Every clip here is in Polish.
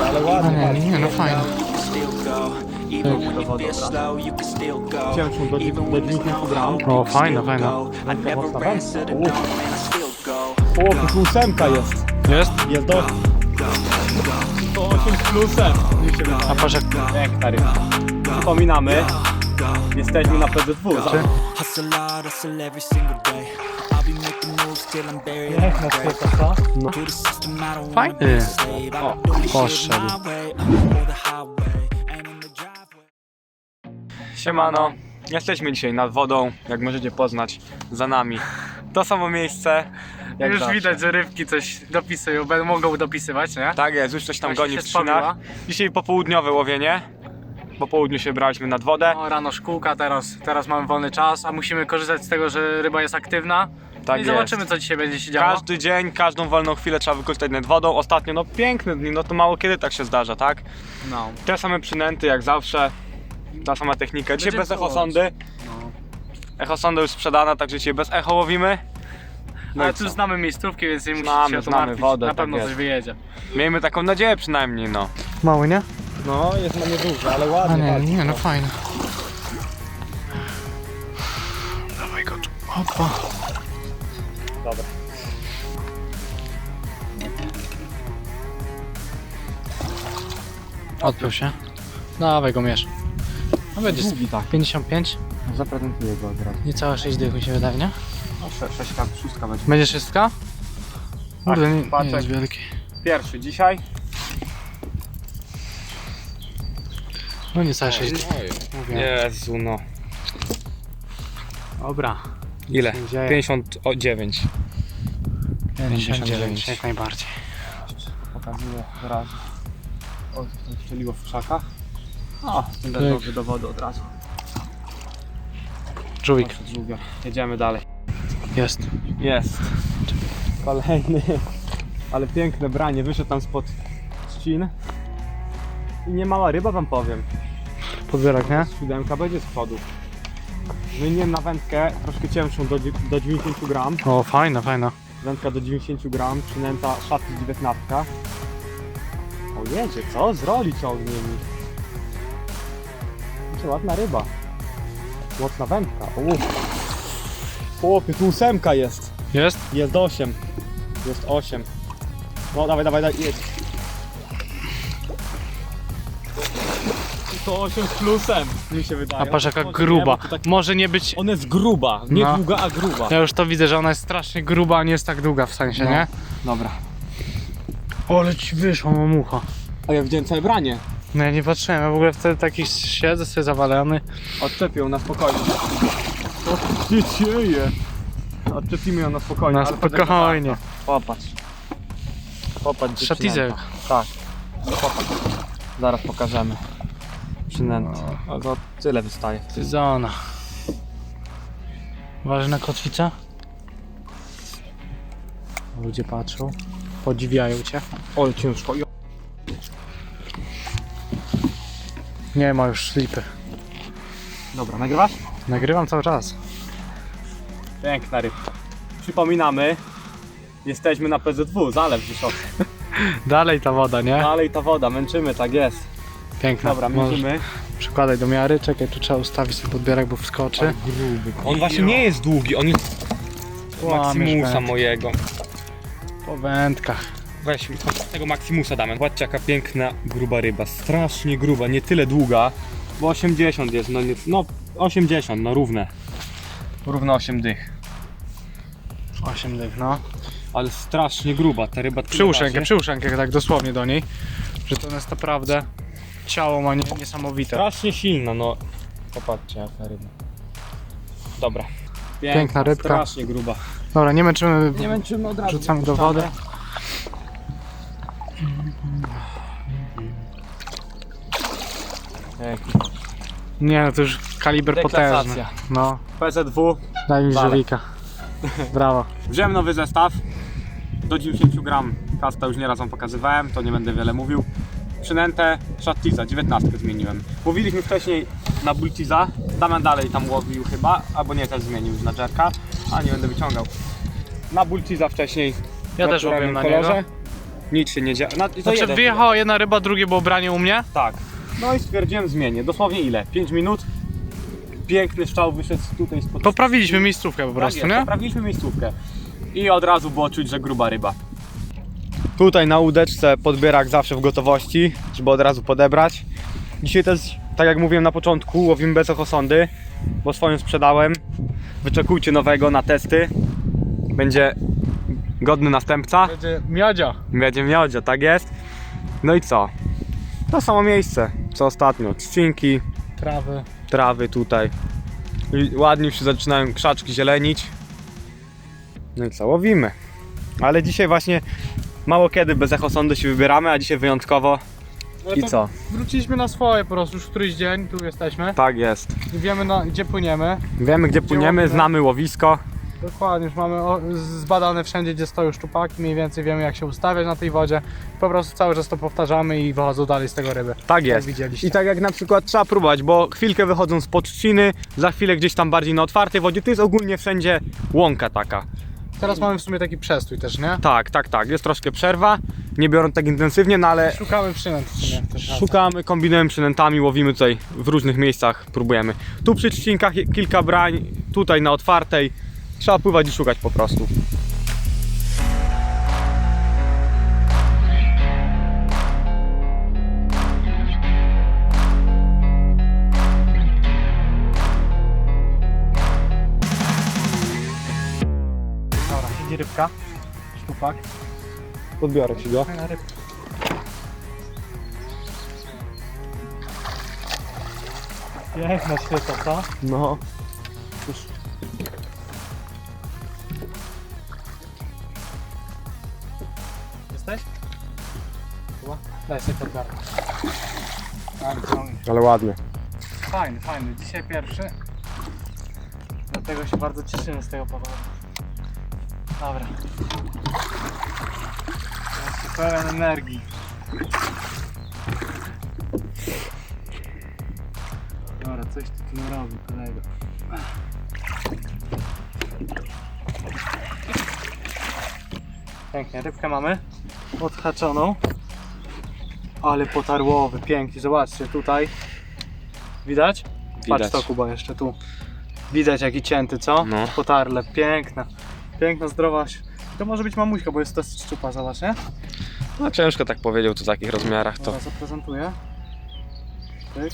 ale No ładnie. nie, nie, no fajnie. Cięższą do, 90 gram. O, fajna, fajna. O, tu ósemka jest. Jest? Jest do... 108 z plusem. A patrz jak... Ryba. Przypominamy, jesteśmy na PZW. Czy? Hustle hard, hustle every single day. To the system, I don't wanna Fajny. shit poszedł. Siemano, jesteśmy dzisiaj nad wodą, jak możecie poznać, za nami. To samo miejsce, jak Już zawsze. widać, że rybki coś dopisują, będą mogą dopisywać, nie? Tak jest, już coś tam goni się w trzcinach. spawiła. Dzisiaj popołudniowe łowienie. Po południu się braliśmy nad wodę. No, rano szkółka, teraz, teraz mamy wolny czas, a musimy korzystać z tego, że ryba jest aktywna. Tak I jest. zobaczymy, co dzisiaj będzie się działo. Każdy dzień, każdą wolną chwilę trzeba wykorzystać nad wodą. Ostatnio, no piękne dni, no to mało kiedy tak się zdarza, tak? No. Te same przynęty jak zawsze. Ta sama technika. Dzisiaj Będzie bez było. echosondy. no. Echosonda już sprzedana, także dzisiaj bez echo łowimy. No Ale i tu co? znamy miejscówki, więc nie musicie Znamy, się o to znamy martwić. wodę, Na tak pewno jest. coś wyjedzie. Miejmy taką nadzieję przynajmniej, no. Mały, nie? No, jest na nieduży, ale A ładnie. nie, nie, no no. fajne. Dawaj go tu. Opa. Odpiął się. Dawaj go mierz. No będzie z tak. 55, Zaprezentuję go od razu. niecałe 6 dych mi się wydaje, nie? No, sze- sześćka, szóstka będzie. Będzie szóstka? Kurde, nie, nie paczek. jest wielki. Pierwszy dzisiaj. No niecałe 6 dych. Mówię. Jezu, no. Dobra. Ile? się dzieje. 59. 59, jak najbardziej. Pokazuję wyraźnie. O, coś tam strzeliło w krzakach. O, dobry do wody od razu. Żółwik. Proszę. Jedziemy dalej. Jest. Jest. Kolejny. Ale piękne branie. Wyszedł tam spod trzcin. I nie mała ryba wam powiem. Podbierak, nie? Siódemka będzie z przodu. Wyniłem na wędkę troszkę cięższą do, do 90 gram. O, fajna, fajna. Wędka do 90 gram, przynęta szatki 19. Jedzie, co? Z roli ciągnie mi. Kurczę, ładna ryba. Mocna wędka. O, Chłopie, tu ósemka jest. Jest? Jest 8. Jest 8. No dawaj, dawaj, dawaj, jedź. To 8 z plusem, mi się wydaje. A patrz jaka gruba. bo to tak- Może nie być... Ona jest gruba, nie No. długa, a gruba. Ja już to widzę, że ona jest strasznie gruba, a nie jest tak długa w sensie, No. nie? Dobra. O, ale ci wyszła mamucha. A ja widziałem całe branie. No ja nie patrzyłem, ja w ogóle wtedy taki siedzę sobie zawalony. Odczepią na spokojnie. Co się dzieje? Odczepimy ją na spokojnie. Na ale spokojnie. taka- Popatrz. Popatrz. Szatizek. Tak. Popatrz. Zaraz pokażemy. Przynęty. No to tyle wystaje. Tyzona. Ważna kotwica. Ludzie patrzą, podziwiają cię. Ale ciężko. Nie ma już slipy. Dobra, nagrywasz? Nagrywam cały czas. Piękna rybka. Przypominamy, jesteśmy na PZW, zalew Rzeszowy. Dalej ta woda, nie? Dalej ta woda, męczymy, tak jest. Piękna. Dobra, męczymy. przykładaj do miary. Czekaj, tu trzeba ustawić ten podbierak, bo wskoczy. Gruby. On właśnie nie jest długi, on jest Łamiesz wędkę. mojego. Po wędkach. Weź tego Maximusa damy. Zobaczcie jaka piękna, gruba ryba. Strasznie gruba, nie tyle długa, bo 80 jest, no, nie, no 80, no równe. Równe 8 dych. 8 dych, no. Ale strasznie gruba, ta ryba rękę, waży. przyłóż rękę tak dosłownie do niej. Że to jest naprawdę ciało ma nie, niesamowite. Strasznie silna, no. Popatrzcie jaka ryba. Dobra. Piękna rybka. Strasznie gruba. Dobra, nie męczymy, Nie męczymy od razu. wrzucamy do wody. Nie no, to już kaliber potężny. Deklasacja. No, PZW. daj mi Wale. żywika. Brawo. Wziąłem nowy zestaw do 90 gram. Kasta już nieraz wam pokazywałem, to nie będę wiele mówił. Przynętę Shattiza, 19 zmieniłem. Mówiliśmy wcześniej na Bultiza, Damian dalej tam łowił chyba, albo nie, też zmienił już na Jerka, a nie będę wyciągał. Na Bultiza wcześniej Ja też łowiłem na niego. kolorze. nic się nie dzieje. To Znaczy jeden wyjechała jedna ryba, drugie było branie u mnie. Tak. No i stwierdziłem zmienię. Dosłownie ile? 5 minut. Piękny szczał wyszedł tutaj spod Poprawiliśmy miejscówkę po Tak prostu, nie? Poprawiliśmy miejscówkę. I od razu było czuć, że gruba ryba. Tutaj na łódeczce podbierak zawsze w gotowości, żeby od razu podebrać. Dzisiaj też, tak jak mówiłem na początku, łowimy bez ochosądy, bo swoją sprzedałem. Wyczekujcie nowego na testy. Będzie godny następca. Będzie miodzia. Będzie miodzio, tak jest. No i co? To samo miejsce, co ostatnio. Trzcinki, Trawy. trawy tutaj. I ładnie już się zaczynają krzaczki zielenić. No i co, łowimy. Ale dzisiaj właśnie mało kiedy bez echosądu się wybieramy, a dzisiaj wyjątkowo. No I to co? Wróciliśmy na swoje po prostu, już któryś dzień, tu jesteśmy. Tak jest. I wiemy na, gdzie płyniemy. Wiemy gdzie płyniemy, łowimy? znamy łowisko. Dokładnie, już mamy o- zbadane wszędzie, gdzie stoją szczupaki, mniej więcej wiemy jak się ustawiać na tej wodzie. Po prostu cały czas to powtarzamy i wychodzą dalej z tego ryby. Tak jest. widzieliście. I tak jak na przykład trzeba próbować, bo chwilkę wychodzą z trzciny, za chwilę gdzieś tam bardziej na otwartej wodzie. Tu jest ogólnie wszędzie łąka taka. Teraz mamy w sumie taki przestój też, nie? Tak, tak, tak. Jest troszkę przerwa. Nie biorą tak intensywnie, no ale Szukamy przynęt w sumie też. Szukamy, kombinujemy przynętami, łowimy tutaj w różnych miejscach, próbujemy. Tu przy trzcinkach je- kilka brań, tutaj na otwartej. Trzeba pływać i szukać po prostu. Rybka. Szczupak. Podbiorę ci go. Fajna rybka. Piękna świeca, co? No. Jesteś? Chyba? Daj sobie podgarnę. Tak, ciągnie. Ale ładny. Fajny, fajny. Dzisiaj pierwszy. Dlatego się bardzo cieszymy z tego powodu. Dobra. Jestem pełen energii. Dobra, coś ty tu narobił, kolego. Pięknie, rybkę mamy odhaczoną. Ale potarłowy, pięknie. Zobaczcie tutaj. Widać? Patrz Widać. to Kuba jeszcze tu. Widać jaki cięty, co? No. Potarle, piękna. Piękna, zdrowa. To może być mamuśka, bo jest to szczupa, zobacz, nie? No ciężko tak powiedział tu w takich rozmiarach, to Dobra, zaprezentuję. Pyk.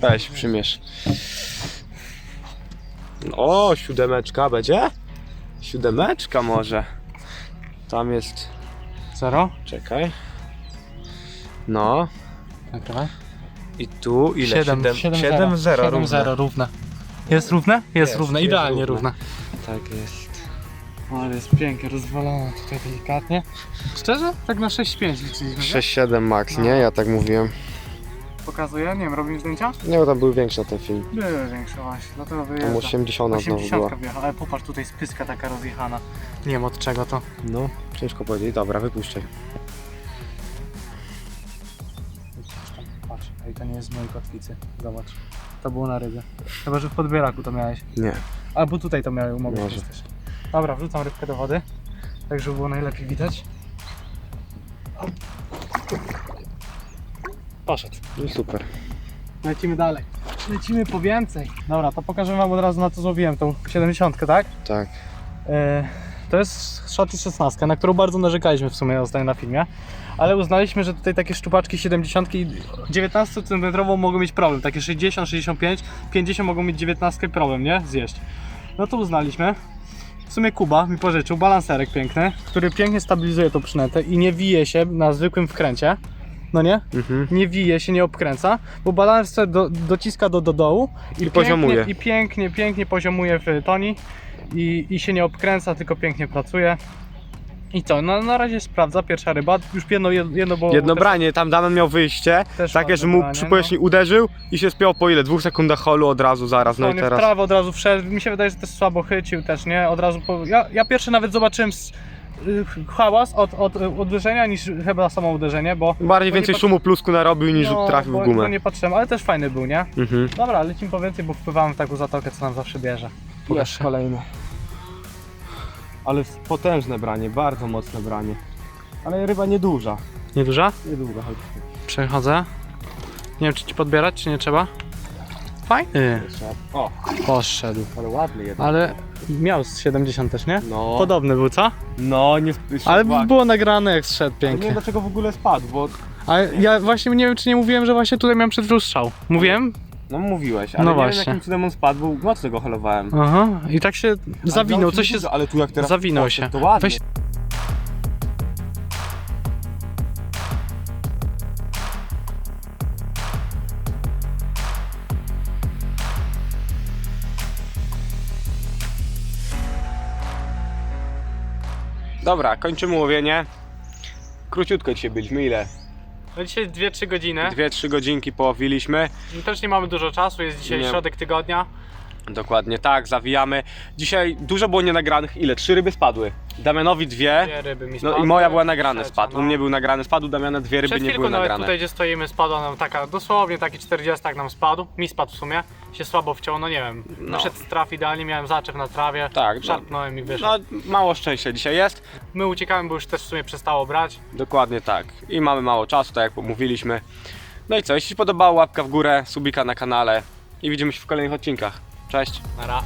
weź, przymierz. O, siódemeczka będzie? Siódemeczka może. Tam jest, Zero. czekaj. No, Nagrywaj. i tu ile? 7, 7, 7 0 7 0 równe. Jest równe? Jest, Jest, równe, jest idealnie równe. równe. Tak jest. Ale jest pięknie rozwalone tutaj delikatnie. Szczerze? Tak na 6-5 liczyliśmy, 6-7 max, nie? Ja tak mówiłem. Pokazuję, nie wiem, robimy zdjęcia? Nie, bo tam były większe ten film. Były większe właśnie, dlatego Tam wyjeżdża. 80 znowu była. 80 wjechała, ale popatrz, tutaj jest pyska taka rozjechana. Nie wiem od czego to. No, ciężko powiedzieć. Dobra, wypuszczaj. Patrz, ej, to nie jest z mojej kotwicy. Zobacz. To było na rybie. Chyba, że w podbieraku to miałeś. Nie. Albo tutaj to miałeś, mogłeś Może. też. Dobra, wrzucam rybkę do wody. Tak, żeby było najlepiej widać. Poszedł. No super. Lecimy dalej. Lecimy po więcej. Dobra, to pokażę wam od razu na co złowiłem tą 70, tak? Tak. E, to jest szoty 16, na którą bardzo narzekaliśmy w sumie ostatnio na filmie. Ale uznaliśmy, że tutaj takie szczupaczki 70 i 19 cm mogą mieć problem. Takie 60, 65, 50 mogą mieć 19 problem, nie? Zjeść. No to uznaliśmy. W sumie Kuba mi pożyczył balanserek piękny, który pięknie stabilizuje tą przynętę i nie wije się na zwykłym wkręcie. No nie? Mhm. nie wije się, nie obkręca, bo balancer do, dociska do, do dołu i, poziomuje. Pięknie, I pięknie, pięknie poziomuje w toni i, i się nie obkręca, tylko pięknie pracuje. I co, no, na razie sprawdza, pierwsza ryba, już jedno, jedno było... Jedno branie, tam Damian miał wyjście, Też takie, że mu branie, przy powierzchni uderzył i się spiął po ile? Dwóch sekundach holu od razu, zaraz, no i w teraz. prawo od razu wszedł, mi się wydaje, że też słabo chycił też, nie? Od razu, po... ja, ja pierwszy nawet zobaczyłem s- y, hałas od, od y, uderzenia niż chyba samo uderzenie, bo... Bardziej bo więcej szumu plusku narobił niż no, trafił bo, w gumę. Bo nie patrzyłem, ale też fajny był, nie? Mhm. Dobra, lecimy po więcej, bo wpływamy w taką zatokę, co nam zawsze bierze. Pokaż kolejny. Ale potężne branie, bardzo mocne branie. Ale ryba nieduża. Nieduża? Niedługa, chodź. Przechodzę. Nie wiem, czy ci podbierać, czy nie trzeba. Fajny. O, Poszedł. ale ładny jeden. Ale miał z 70 też, nie? No, Podobny był, co? no nie Ale szedł było nagrane jak zszedł Nie wiem pięknie. dlaczego w ogóle spadł, bo Ale ja właśnie nie wiem, czy nie mówiłem, że właśnie tutaj miałem przed strzał. Mówiłem? No mówiłeś, ale No nie właśnie. wiem jakim cudem on spadł, mocno go holowałem. Aha. I tak się zawinął, coś się... Ale tu jak teraz zawinął się. To ładnie. Weź- Dobra, kończymy łowienie. Króciutko dzisiaj byliśmy, ile? No dzisiaj 2-3 godziny. Dwie, trzy godzinki połowiliśmy. Też nie mamy dużo czasu, jest dzisiaj Nie. środek tygodnia. Dokładnie tak, zawijamy. Dzisiaj dużo było nienagranych. Ile? Trzy ryby spadły. Damianowi dwie. Dwie ryby mi No spadły. i moja była nagrana, Trzecia, spadł. no. U mnie był nagrany, spadł, Damiana dwie ryby Przed nie chwilką były nawet nagrane. tutaj gdzie stoimy spadła nam taka, dosłownie taki 40 nam spadł, mi spadł w sumie, się słabo wciął, no nie wiem, No. wyszedł z traf idealnie, miałem zaczew na trawie, Tak, no. szarpnąłem i wyszedł. No, mało szczęścia dzisiaj jest. My uciekamy, bo już też w sumie przestało brać. Dokładnie tak. I mamy mało czasu, tak jak mówiliśmy. No i co, jeśli się podobało, łapka w górę, subika na kanale i widzimy się w kolejnych odcinkach. Cześć! Nara.